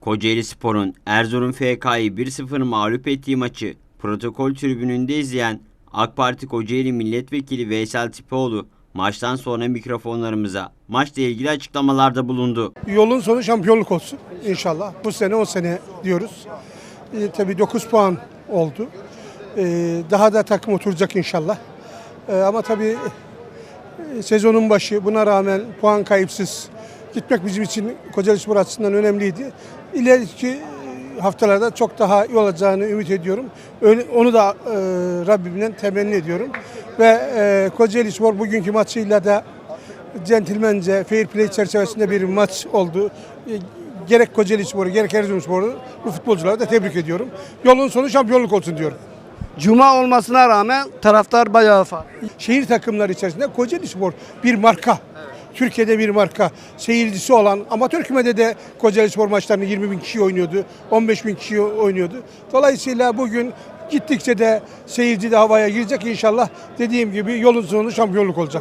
Kocaeli Spor'un Erzurum FK'yı 1-0 mağlup ettiği maçı protokol tribününde izleyen AK Parti Kocaeli Milletvekili Veysel Tipoğlu maçtan sonra mikrofonlarımıza maçla ilgili açıklamalarda bulundu. Yolun sonu şampiyonluk olsun inşallah. Bu sene o sene diyoruz. Ee, tabii 9 puan oldu. Ee, daha da takım oturacak inşallah. Ee, ama tabii e, sezonun başı buna rağmen puan kayıpsız gitmek bizim için Kocaeli Spor açısından önemliydi. İleriki e, haftalarda çok daha iyi olacağını ümit ediyorum. Öyle, onu da e, Rabbimden temenni ediyorum. Ve e, Kocaeli Spor bugünkü maçıyla da centilmence, fair play çerçevesinde bir maç oldu. E, Gerek Kocaeli Spor'u, gerek Erzurum Spor'u bu futbolcuları da tebrik ediyorum. Yolun sonu şampiyonluk olsun diyorum. Cuma olmasına rağmen taraftar bayağı farklı. Şehir takımları içerisinde Kocaeli Spor bir marka. Türkiye'de bir marka. Seyircisi olan amatör kümede de Kocaeli Spor maçlarını 20 bin kişi oynuyordu. 15 bin kişi oynuyordu. Dolayısıyla bugün gittikçe de seyirci de havaya girecek inşallah. Dediğim gibi yolun sonu şampiyonluk olacak.